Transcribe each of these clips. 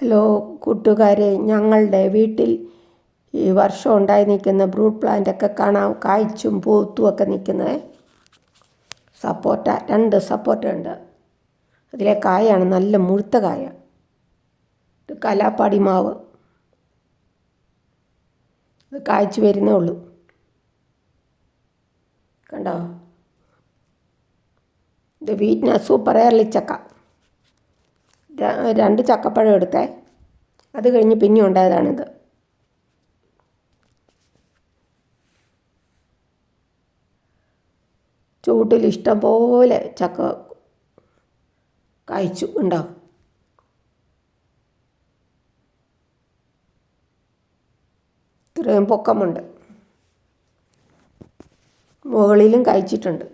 Hello കൂട്ടുകാരെ ഞങ്ങളുടെ വീട്ടിൽ ഈ വർഷം ഉണ്ടായി നിൽക്കുന്ന ബ്രൂട്ട് പ്ലാന്റൊക്കെ കാണാം. കായ്ച്ചും പൂത്തും ഒക്കെ നിൽക്കുന്നത്. സപ്പോർട്ട രണ്ട് സപ്പോട്ട ഉണ്ട്. അതിലെ കായാണ് നല്ല മുഴുത്ത കായ. കലാപ്പാടി മാവ്. ഇത് കായ്ച്ചു വരുന്നേ ഉള്ളൂ. കണ്ടോ? ഇത് വീട്ടിന് സൂപ്പർ ഏർലിച്ചക്ക രണ്ട് ചക്കപ്പഴം എടുത്തേ. അത് കഴിഞ്ഞ് പിന്നെ ഉണ്ടായതാണിത്. ചൂട്ടിൽ ഇഷ്ടം പോലെ ചക്ക കായ്ച്ചു ഉണ്ടാവും ഇത്രയും പൊക്കമുണ്ട്. മുകളിലും കായ്ച്ചിട്ടുണ്ട്.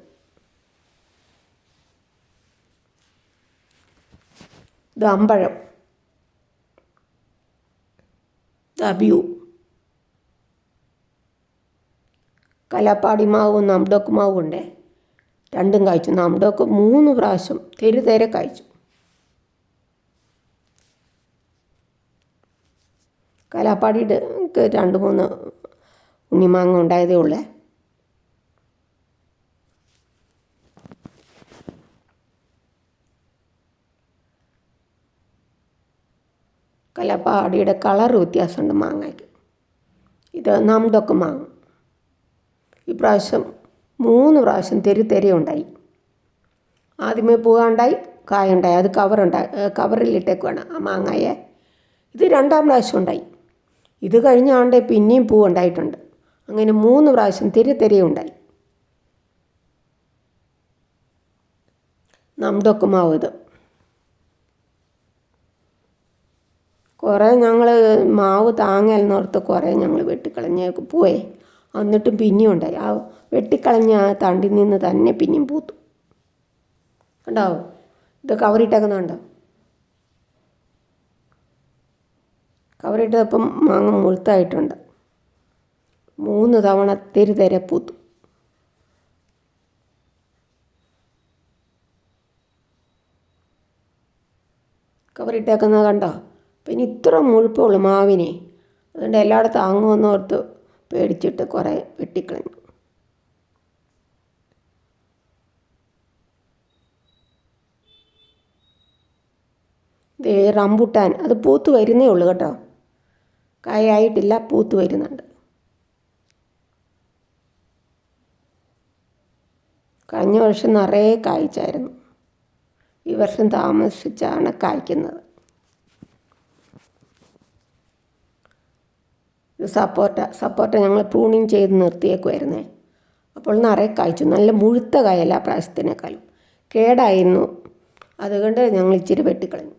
ഇത് അമ്പഴം. ഇത് കലാപ്പാടി മാവും നാംഡോക്ക് മാവും ഉണ്ടേ? രണ്ടും കായ്ച്ചു നാംഡോക്ക് മൂന്ന് പ്രാവശ്യം തെരുതേരെ കായ്ച്ചു കലാപ്പാടിയുടെ രണ്ട് മൂന്ന് ഉണ്ണിമാങ്ങ ഉണ്ടായതേ ഉള്ളേ. കലപ്പാടിയുടെ കളർ വ്യത്യാസമുണ്ട് മാങ്ങയ്ക്ക്. ഇത് നമ്ടൊക്കെ മാങ്ങ. ഈ പ്രാവശ്യം മൂന്ന് പ്രാവശ്യം തെരു തെരി ഉണ്ടായി. ആദ്യമേ പൂവുണ്ടായി കായുണ്ടായി അത് കവറുണ്ടായി കവറിലിട്ടേക്കുവാണ് ആ മാങ്ങയെ. ഇത് രണ്ടാം പ്രാവശ്യം ഉണ്ടായി. ഇത് കഴിഞ്ഞ പിന്നെയും പൂ ഉണ്ടായിട്ടുണ്ട്. അങ്ങനെ മൂന്ന് പ്രാവശ്യം തെരു തെരി ഉണ്ടായി. നമ്ടൊക്കെ മാവ് ഇത്. കുറേ ഞങ്ങൾ മാവ് താങ്ങലെന്നോർത്ത് കുറേ ഞങ്ങൾ വെട്ടിക്കളഞ്ഞ് പോയേ. എന്നിട്ടും പിന്നെയും ഉണ്ടായി. ആ വെട്ടിക്കളഞ്ഞ ആ തണ്ടിൽ നിന്ന് തന്നെ പിന്നെയും പൂത്തു. കണ്ടോ ഇത് കവറിട്ടേക്കുന്നുണ്ടോ കവറിട്ടപ്പം മാങ്ങ മുഴുത്തായിട്ടുണ്ട്. മൂന്ന് തവണ തെരുതെരെ പൂത്തു. കവറിട്ടേക്കുന്നത് കണ്ടോ? പിന്നെ ഇത്ര മുഴുപ്പുള്ളൂ മാവിനെ അതുകൊണ്ട് എല്ലായിടത്തും താങ്ങുമെന്ന് ഓർത്ത് പേടിച്ചിട്ട് കുറേ വെട്ടിക്കളഞ്ഞു. ദേ റംബുട്ടാൻ അത് പൂത്ത് വരുന്നേ ഉള്ളൂ കേട്ടോ. കായായിട്ടില്ല പൂത്ത് വരുന്നുണ്ട്. കഴിഞ്ഞ വർഷം നിറയെ കായ്ച്ചായിരുന്നു. ഈ വർഷം താമസിച്ചാണ് കായ്ക്കുന്നത്. സപ്പോർട്ട സപ്പോർട്ട ഞങ്ങൾ പ്രൂണിങ് ചെയ്ത് നിർത്തിയേക്കുമായിരുന്നേ അപ്പോൾ നിറയെ കായ്ച്ചു. നല്ല മുഴുത്ത കായല്ല പ്രാവശ്യത്തിനേക്കാളും കേടായിരുന്നു. അതുകൊണ്ട് ഞങ്ങൾ ഇച്ചിരി വെട്ടിക്കളഞ്ഞു.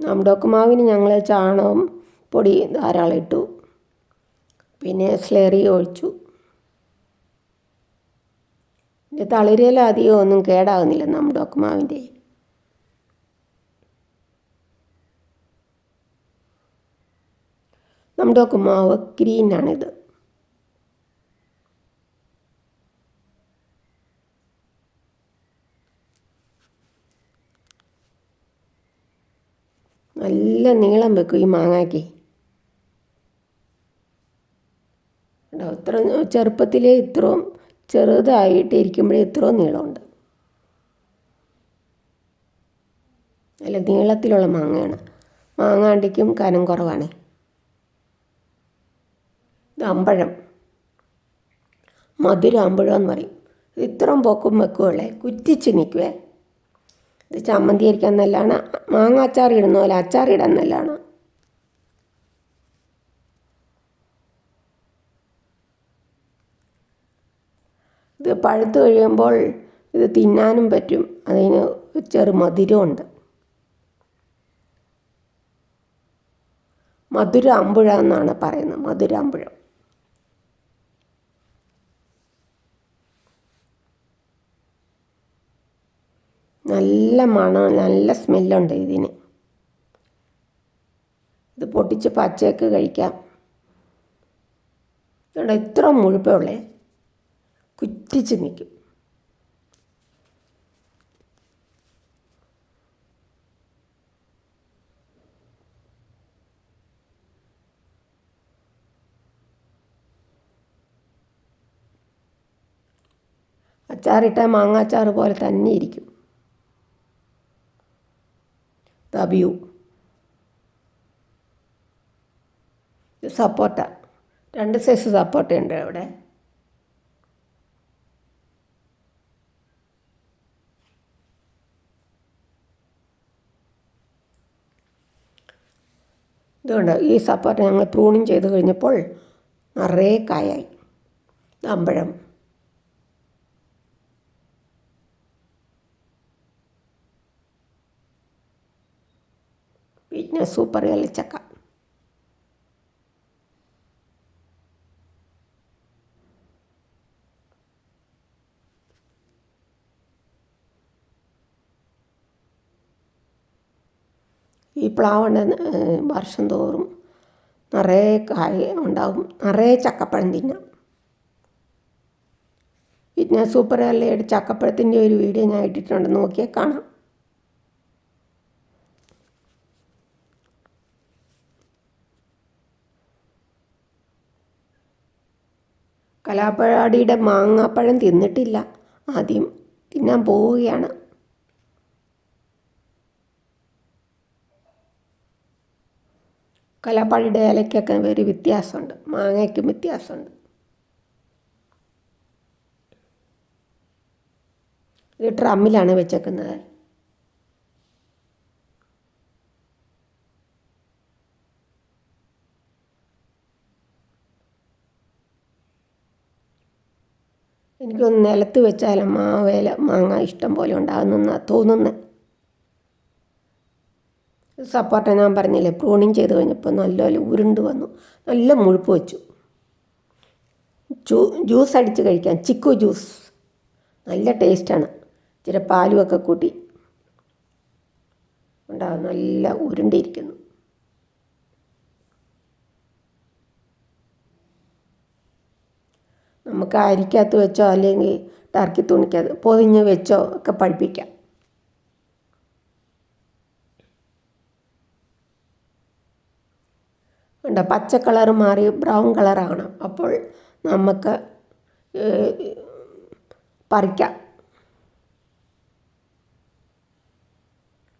നമ്മുടെയൊക്കെ മാവിന് ഞങ്ങൾ ചാണകം പൊടി ധാരാളം ഇട്ടു. പിന്നെ സ്ലെറി ഒഴിച്ചു. തളിരയിലധികം ഒന്നും കേടാകുന്നില്ല നമ്മുടെ മാവിന്റെ നമ്മുടെ മാവ് ഗ്രീനാണിത് നല്ല നീളം വെക്കും ഈ മാങ്ങയ്ക്ക്. കണ്ടോ? ഇത്ര ചെറുപ്പത്തിലേ ഇത്രയും ചെറുതായിട്ട് ഇരിക്കുമ്പോഴേ ഇത്രയും നീളമുണ്ട്. നല്ല നീളത്തിലുള്ള മാങ്ങയാണ്. മാങ്ങാണ്ടിക്കും കനം കുറവാണ്. അമ്പഴം. മധുര അമ്പഴം എന്ന് പറയും. ഇത് ഇത്രയും പൊക്കും വെക്കുകയുള്ളേ കുറ്റിച്ച് നിൽക്കുവേ. ഇത് ചമ്മന്തി അരിക്കാൻ നല്ലതാണ്. മാങ്ങ അച്ചാർ ഇടുന്ന പോലെ അച്ചാർ ഇടാൻ നല്ലതാണ്. ഇത് പഴുത്ത് കഴിയുമ്പോൾ ഇത് തിന്നാനും പറ്റും. അതിന് ചെറു മധുരമുണ്ട്. മധുര അമ്പുഴ എന്നാണ് പറയുന്നത്. മധുര നല്ല മണം നല്ല സ്മെല്ലുണ്ട് ഇതിന്. ഇത് പൊട്ടിച്ച് പച്ചയ്ക്ക് കഴിക്കാം. ഇവിടെ ഇത്ര മുഴുപ്പുള്ളേ കുറ്റിച്ച് നിൽക്കും. അച്ചാറിട്ട മാങ്ങാച്ചാറ് പോലെ തന്നെ ഇരിക്കും. വ്യൂ സപ്പോട്ട. രണ്ട് സൈസ് സപ്പോട്ടയുണ്ട് അവിടെ. ഇതുകൊണ്ട് ഈ സപ്പോർട്ട് ഞങ്ങൾ പ്രൂണിങ് ചെയ്ത് കഴിഞ്ഞപ്പോൾ നിറയെ കായായി. അമ്പഴം. പിന്നെ സൂപ്പർ കളിച്ചക്ക ഈ പ്ലാവുണ്ട് വർഷം തോറും നിറയെ കായ ഉണ്ടാകും നിറയെ ചക്കപ്പഴം തിന്നാം. പിന്നെ സൂപ്പർ അല്ലയുടെ ചക്കപ്പഴത്തിന്റെ ഒരു വീഡിയോ ഞാൻ ഇട്ടിട്ടുണ്ട്. നോക്കിയാൽ കാണാം. കലാപ്പഴാടിയുടെ മാങ്ങാപ്പഴം തിന്നിട്ടില്ല. ആദ്യം തിന്നാൻ പോവുകയാണ്. കലാപ്പാടിയുടെ ഇലയ്ക്കൊക്കെ ഒരു വ്യത്യാസമുണ്ട്. മാങ്ങയ്ക്കും വ്യത്യാസമുണ്ട്. ഇത് ഡ്രമ്മിലാണ് വെച്ചേക്കുന്നത്. എനിക്കൊന്ന് നിലത്ത് വെച്ചാലും മാവേല മാങ്ങ ഇഷ്ടം പോലെ ഉണ്ടാകുന്ന തോന്നുന്നത് സപ്പോർട്ട ഞാൻ പറഞ്ഞില്ലേ പ്രൂണിങ് ചെയ്ത് കഴിഞ്ഞപ്പോൾ നല്ലപോലെ ഉരുണ്ട് വന്നു. നല്ല മുഴുപ്പ് വെച്ചു. ജ്യൂസ് അടിച്ച് കഴിക്കാം. ചിക്കു ജ്യൂസ് നല്ല ടേസ്റ്റാണ് ഇച്ചിരി പാലുമൊക്കെ കൂട്ടി. ഉണ്ടാകും നല്ല ഉരുണ്ടിരിക്കുന്നു. നമുക്ക് അരിക്കകത്ത് വെച്ചോ അല്ലെങ്കിൽ ടർക്കി തുണിക്കകത്ത് പൊതിഞ്ഞ് വെച്ചോ ഒക്കെ പഠിപ്പിക്കാം. ഉണ്ട് പച്ച കളർ മാറി ബ്രൗൺ കളറാണ് അപ്പോൾ നമുക്ക് പറിക്കാം.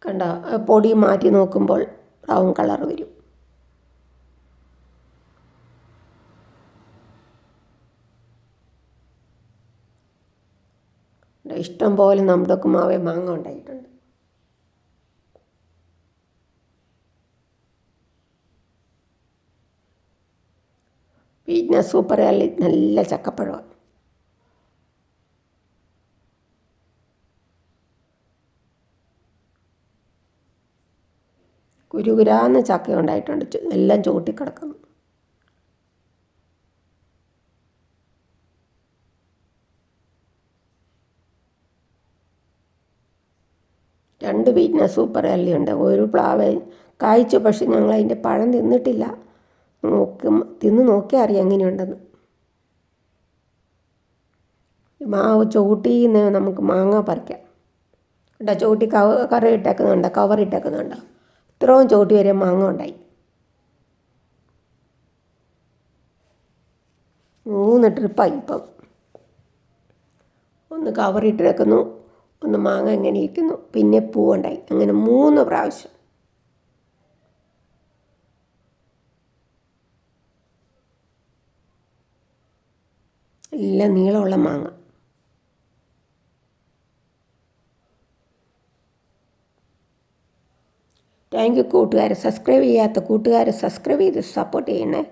കണ്ട? പൊടി മാറ്റി നോക്കുമ്പോൾ ബ്രൗൺ കളർ വരും. ഇഷ്ടം പോലെ നമ്മുടെ മാവേ മാങ്ങ ഉണ്ടായിട്ടുണ്ട്. പിന്നെ സൂപ്പർ നല്ല ചക്കപ്പഴമാണ്. കുരുകുരാന്ന് ചക്ക ഉണ്ടായിട്ടുണ്ട്. എല്ലാം ചോട്ടിക്കിടക്കുന്നു. രണ്ട് വീട്ടിന് സൂപ്പർ അല്ലിയുണ്ട്. ഒരു പ്ലാവ് കായ്ച്ചു പക്ഷെ ഞങ്ങൾ അതിന്റെ പഴം തിന്നിട്ടില്ല. നോക്കും തിന്ന് നോക്കിയാൽ അറിയാം എങ്ങനെയുണ്ടെന്ന്. മാവ് ചവിട്ടിന്ന് നമുക്ക് മാങ്ങ പറിക്കാം. കേട്ടോ ചവിട്ടി കവ കറി ഇട്ടേക്കുന്നുണ്ട് കവർ ഇട്ടേക്കുന്നുണ്ട് ഇത്രയും ചവിട്ടി വരെ മാങ്ങ ഉണ്ടായി. മൂന്ന് ട്രിപ്പായി ഇപ്പം. ഒന്ന് കവറിട്ടിരിക്കുന്നു ഒന്ന് മാങ്ങ ഇങ്ങനെ ഇരിക്കുന്നു. പിന്നെ പൂവുണ്ടായി. അങ്ങനെ മൂന്ന് പ്രാവശ്യം. എല്ലാം നീളമുള്ള മാങ്ങ. താങ്ക് യു കൂട്ടുകാരെ. സബ്സ്ക്രൈബ് ചെയ്യാത്ത കൂട്ടുകാരെ സബ്സ്ക്രൈബ് ചെയ്ത് സപ്പോർട്ട് ചെയ്യണേ.